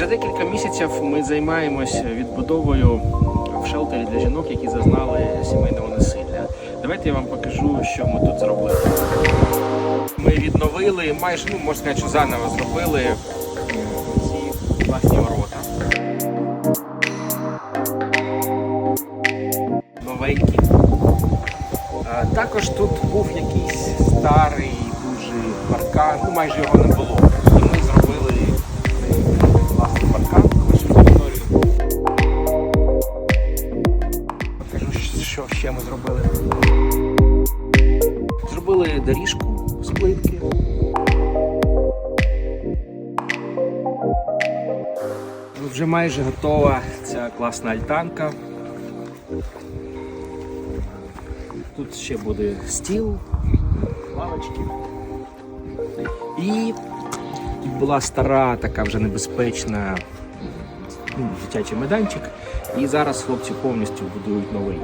Вже декілька місяців ми займаємося відбудовою в шелтері для жінок, які зазнали сімейного насилля. Давайте я вам покажу, що ми тут зробили. Ми відновили майже, ну можна сказати, що заново зробили ці власні ворота. Новенькі. Також тут був якийсь старий дуже паркан, ну майже його не було. Що ще ми зробили. Зробили доріжку з плитки. Вже майже готова ця класна альтанка. Тут ще буде стіл, лавочки. І була стара, така вже небезпечна дитячий майданчик. І зараз хлопці повністю будують новий.